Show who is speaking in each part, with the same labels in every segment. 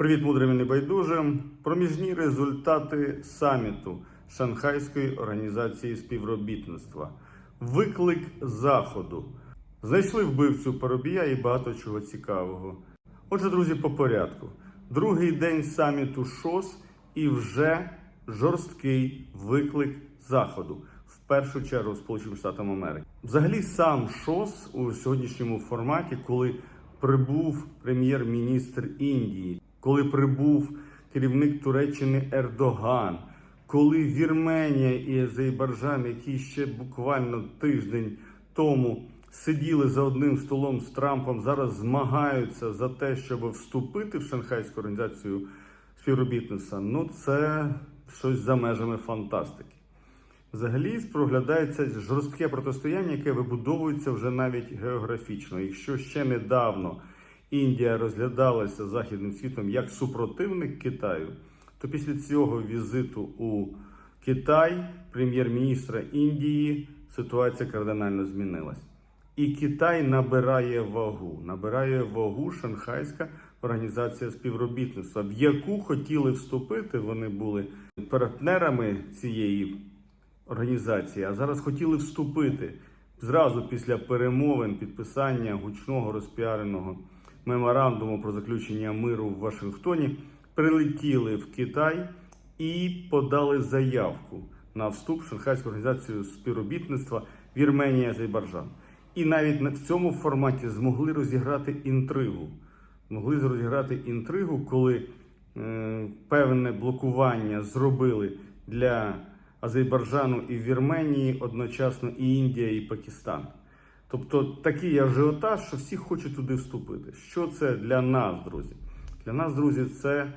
Speaker 1: Привіт, мудрим і небайдужим. Проміжні результати саміту Шанхайської організації співробітництва. Виклик заходу. Знайшли вбивцю Парубія і багато чого цікавого. Отже, друзі, по порядку. Другий день саміту ШОС і вже жорсткий виклик заходу. В першу чергу Сполученим Штатам Америки. Взагалі, сам ШОС у сьогоднішньому форматі, коли прибув прем'єр-міністр Індії, коли прибув керівник Туреччини Ердоган, коли Вірменія і Азербайджан, які ще буквально тиждень тому сиділи за одним столом з Трампом, зараз змагаються за те, щоб вступити в Шанхайську організацію співробітництва. Ну, це щось за межами фантастики. Взагалі проглядається жорстке протистояння, яке вибудовується вже навіть географічно. Якщо ще недавно Індія розглядалася західним світом як супротивник Китаю, то після цього візиту у Китай прем'єр-міністра Індії ситуація кардинально змінилась. І Китай набирає вагу, набирає вагу Шанхайська організація співробітництва, в яку хотіли вступити. Вони були партнерами цієї організації, а зараз хотіли вступити зразу після перемовин підписання гучного розпіареного меморандуму про заключення миру в Вашингтоні, прилетіли в Китай і подали заявку на вступ в Шанхайську організацію співробітництва Вірменія Азербайджан. І навіть на- в цьому форматі змогли розіграти інтригу. Могли розіграти інтригу, коли е, певне блокування зробили для Азербайджану і Вірменії одночасно і Індія, і Пакистан. Тобто такий ажіотаж, що всі хочуть туди вступити. Що це для нас, друзі? Для нас, друзі, це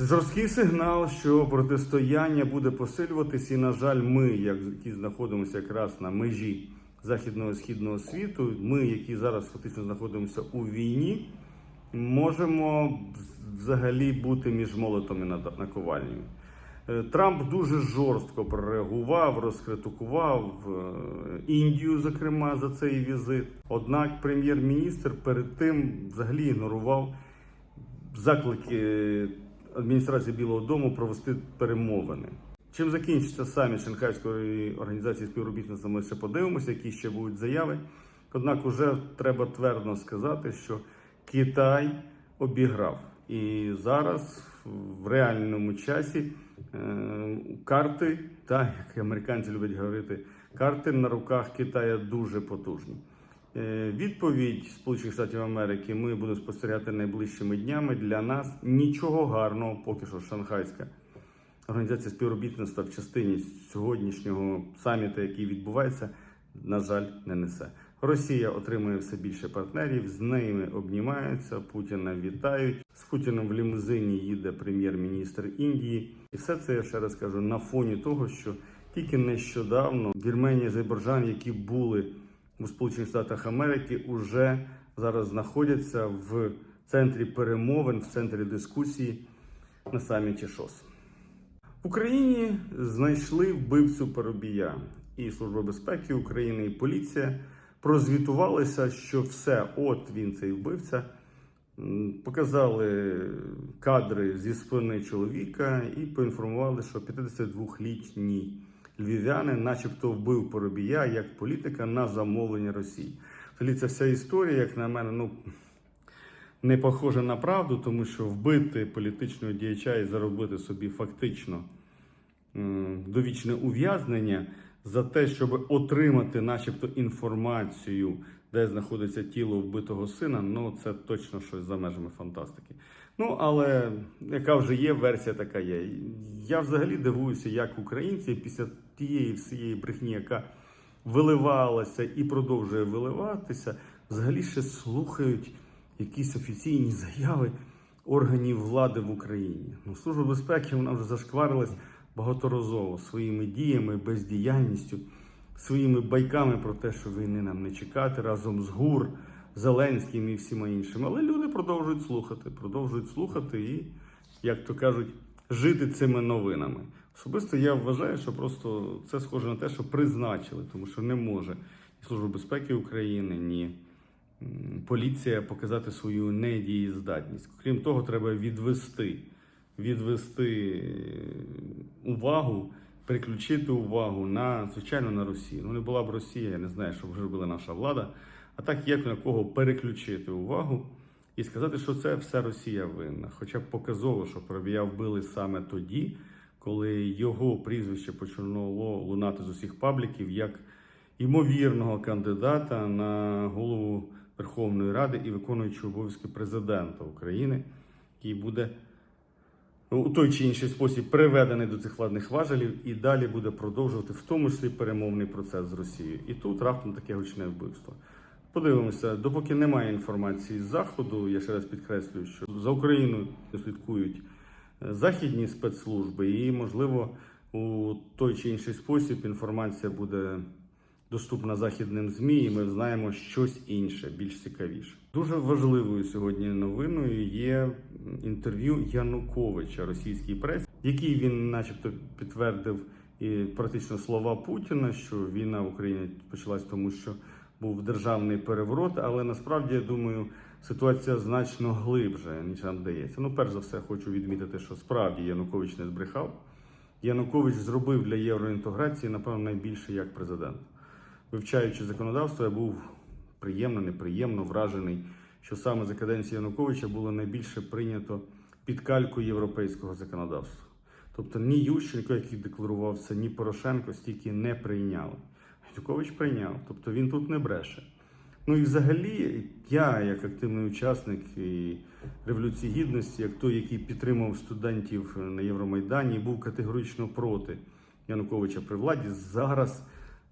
Speaker 1: жорсткий сигнал, що протистояння буде посилюватись, і, на жаль, ми, як- які знаходимося якраз на межі західного і східного світу, ми, які зараз фактично знаходимося у війні, можемо взагалі бути між молотом і наковальнею. Е, Трамп дуже жорстко прореагував, розкритикував е, Індію, зокрема, за цей візит. Однак прем'єр-міністр перед тим взагалі ігнорував заклики адміністрації Білого Дому провести перемовини. Чим закінчиться саміт Шанхайської організації співробітництва, ми ще подивимося, які ще будуть заяви. Однак, уже треба твердо сказати, що Китай обіграв. І зараз в реальному часі карти, так, як американці люблять говорити, карти на руках Китая дуже потужні. Е, Відповідь Сполучених Штатів Америки ми будемо спостерігати найближчими днями. Для нас нічого гарного, поки що Шанхайська організація співробітництва в частині сьогоднішнього саміту, який відбувається, на жаль, не несе. Росія отримує все більше партнерів, з ними обнімаються, Путіна вітають. З Путіним в лімузині їде прем'єр-міністр Індії. І все це я ще раз кажу на фоні того, що тільки нещодавно Вірменія і Азербайджан, які були у Сполучених Штатах Америки, уже зараз знаходяться в центрі перемовин, в центрі дискусії на саміті ШОС. В Україні знайшли вбивцю Парубія. І Служба безпеки України, і поліція прозвітувалися, що все, от він цей вбивця. Показали кадри зі спини чоловіка і поінформували, що 52-літній львів'янин, начебто, вбив Парубія як політика на замовлення Росії. Взагалі, ця вся історія, як на мене, ну не похожа на правду, тому що вбити політичного діяча і заробити собі фактично довічне ув'язнення за те, щоб отримати, начебто, інформацію, де знаходиться тіло вбитого сина, ну це точно щось за межами фантастики. Ну, але яка вже є, версія така є. Я взагалі дивуюся, як українці після тієї всієї брехні, яка виливалася і продовжує виливатися, взагалі ще слухають якісь офіційні заяви органів влади в Україні. Ну, Служба безпеки вона вже зашкварилась багаторазово своїми діями, бездіяльністю, своїми байками про те, що війни нам не чекати разом з ГУР, Зеленським і всіма іншими. Але люди продовжують слухати, продовжують слухати і, як то кажуть, жити цими новинами. Особисто я вважаю, що просто це схоже на те, що призначили, тому що не може ні Служба безпеки України, ні поліція показати свою недієздатність. Крім того, треба відвести, відвести е, увагу, переключити увагу на звичайно на Росію. Ну не була б Росія, я не знаю, що вже робила наша влада. А так як на кого переключити увагу і сказати, що це все Росія винна. Хоча б показово, що Парубія вбили саме тоді, коли його прізвище почало лунати з усіх пабліків як ймовірного кандидата на голову Верховної Ради і виконуючого обов'язки президента України, який буде у той чи інший спосіб приведений до цих владних важелів і далі буде продовжувати в тому числі перемовний процес з Росією. І тут раптом таке гучне вбивство. Подивимося, допоки немає інформації з заходу. Я ще раз підкреслюю, що за Україною слідкують е, західні спецслужби, і можливо у той чи інший спосіб інформація буде доступна західним змі, і ми знаємо щось інше, більш цікавіше. Дуже важливою сьогодні новиною є інтерв'ю Януковича російській пресі, в якій він, начебто, підтвердив і практично слова Путіна, що війна в Україні почалась тому, що був державний переворот, але насправді я думаю, ситуація значно глибше, ніж нам здається. Ну, перш за все, хочу відмітити, що справді Янукович не збрехав. Янукович зробив для євроінтеграції, напевно, найбільше як президент. Вивчаючи законодавство, я був приємно, неприємно вражений, що саме за каденції Януковича було найбільше прийнято під кальку європейського законодавства. Тобто ні Ющенко, який декларував це, ні Порошенко стільки не прийняли. Янукович прийняв, тобто він тут не бреше. Ну і взагалі, я, як активний учасник і Революції Гідності, як той, який підтримав студентів на Євромайдані, був категорично проти Януковича при владі, зараз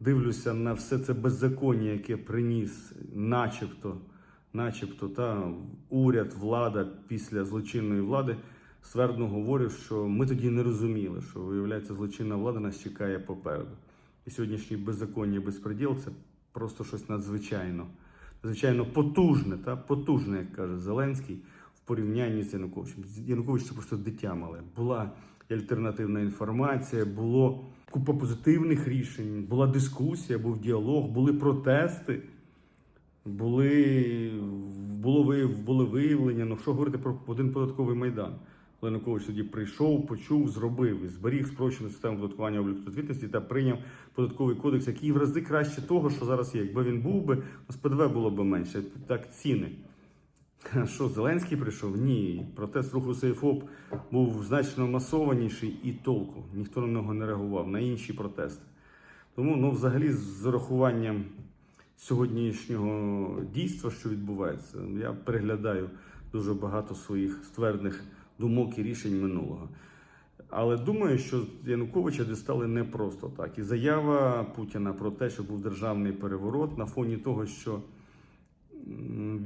Speaker 1: дивлюся на все це беззаконня, яке приніс, начебто, начебто, та уряд, влада після злочинної влади. Ствердно говорю, що ми тоді не розуміли, що виявляється, злочинна влада нас чекає попереду. І сьогоднішнє беззаконня, безпреділ це просто щось надзвичайно, надзвичайно потужне, та потужне, як каже Зеленський, в порівнянні з Януковичем. Янукович це просто дитя мале. Була і альтернативна інформація, було купа позитивних рішень, була дискусія, був діалог, були протести, були, було, були виявлення. Ну що говорити про один податковий майдан? Янукович тоді прийшов, почув, зробив і зберіг спрощену систему податкування обліку звітності та прийняв податковий кодекс, який в рази краще того, що зараз є. Якби він був би, у нас ПДВ було б менше. Так ціни. Що, Зеленський прийшов? Ні. Протест руху Сейфоп був значно масованіший і толку. Ніхто на нього не реагував, на інші протести. Тому, ну, взагалі, з урахуванням сьогоднішнього дійства, що відбувається, я переглядаю дуже багато своїх ствердних думок і рішень минулого. Але думаю, що Януковича дістали не просто так. І заява Путіна про те, що був державний переворот на фоні того, що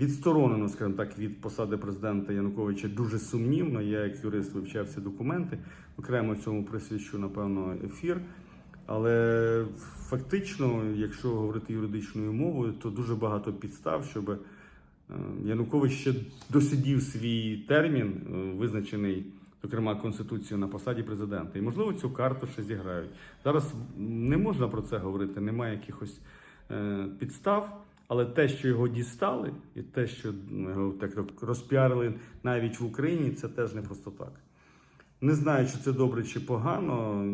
Speaker 1: відсторонено, скажімо так, від посади президента Януковича дуже сумнівно. Я, як юрист, вивчав ці документи, окремо цьому присвячу, напевно, ефір. Але фактично, якщо говорити юридичною мовою, то дуже багато підстав, щоб е, Янукович ще досидів свій термін, е, визначений, зокрема, Конституцією на посаді президента. І, можливо, цю карту ще зіграють. Зараз не можна про це говорити, немає якихось е, підстав. Але те, що його дістали, і те, що ну, його так розпіарили навіть в Україні, це теж не просто так. Не знаю, чи це добре чи погано.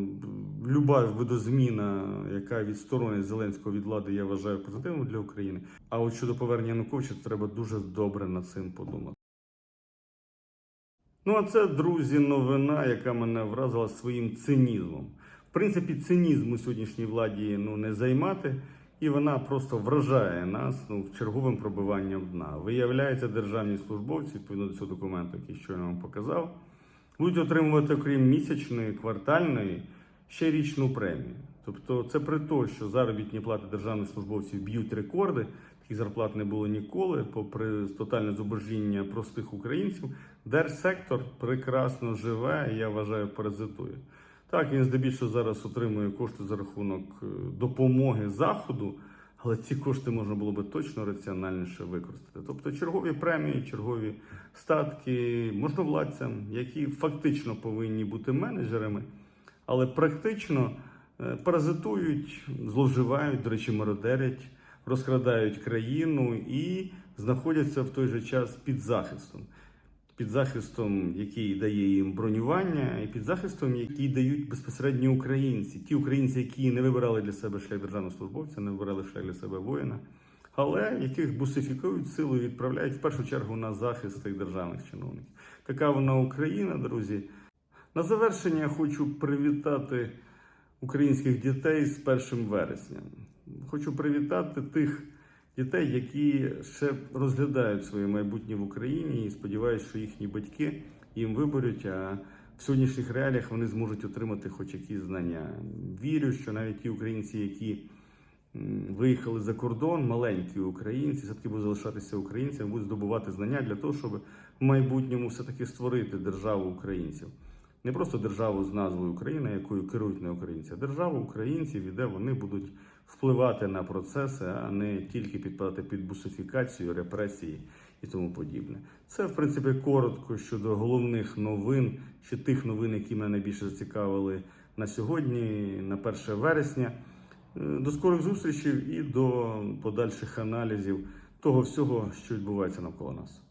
Speaker 1: Люба видозміна, яка відсторонить Зеленського від влади, я вважаю позитивною для України. А от щодо повернення Януковича, треба дуже добре над цим подумати. Ну, а це, друзі, новина, яка мене вразила своїм цинізмом. В принципі, цинізм у сьогоднішній владі ну, не займати, і вона просто вражає нас ну, черговим пробиванням дна. Виявляється, державні службовці, відповідно до цього документу, який щойно вам показав, будуть отримувати, окрім місячної, квартальної, ще річну премію. Тобто, це при тому, що заробітні плати державних службовців б'ють рекорди. Таких зарплат не було ніколи, попри тотальне зубожіння простих українців. Держсектор прекрасно живе, я вважаю, паразитує. Так, він здебільшого зараз отримує кошти за рахунок е, допомоги заходу, але ці кошти можна було би точно раціональніше використати. Тобто чергові премії, чергові статки можновладцям, які фактично повинні бути менеджерами, але практично е, паразитують, зловживають, до речі, мародерять розкрадають країну і знаходяться в той же час під захистом. Під захистом, який дає їм бронювання, і під захистом, який дають безпосередньо українці. Ті українці, які не вибирали для себе шлях державного службовця, не вибирали шлях для себе воїна, але яких бусифікують силою, відправляють в першу чергу на захист тих державних чиновників. Така вона Україна, друзі. На завершення хочу привітати українських дітей з 1 вересня. Хочу привітати тих дітей, які ще розглядають своє майбутнє в Україні і сподіваюся, що їхні батьки їм виберуть. А в сьогоднішніх реаліях вони зможуть отримати хоч якісь знання. Вірю, що навіть ті українці, які виїхали за кордон, маленькі українці, все-таки будуть залишатися українцями, будуть здобувати знання для того, щоб в майбутньому все-таки створити державу українців. Не просто державу з назвою Україна, якою керують не українці, а державу українців, і де вони будуть впливати на процеси, а не тільки підпадати під бусифікацію, репресії і тому подібне. Це, в принципі, коротко щодо головних новин, чи тих новин, які мене найбільше зацікавили на сьогодні, на 1 вересня. Е, До скорих зустрічей і до подальших аналізів того всього, що відбувається навколо нас.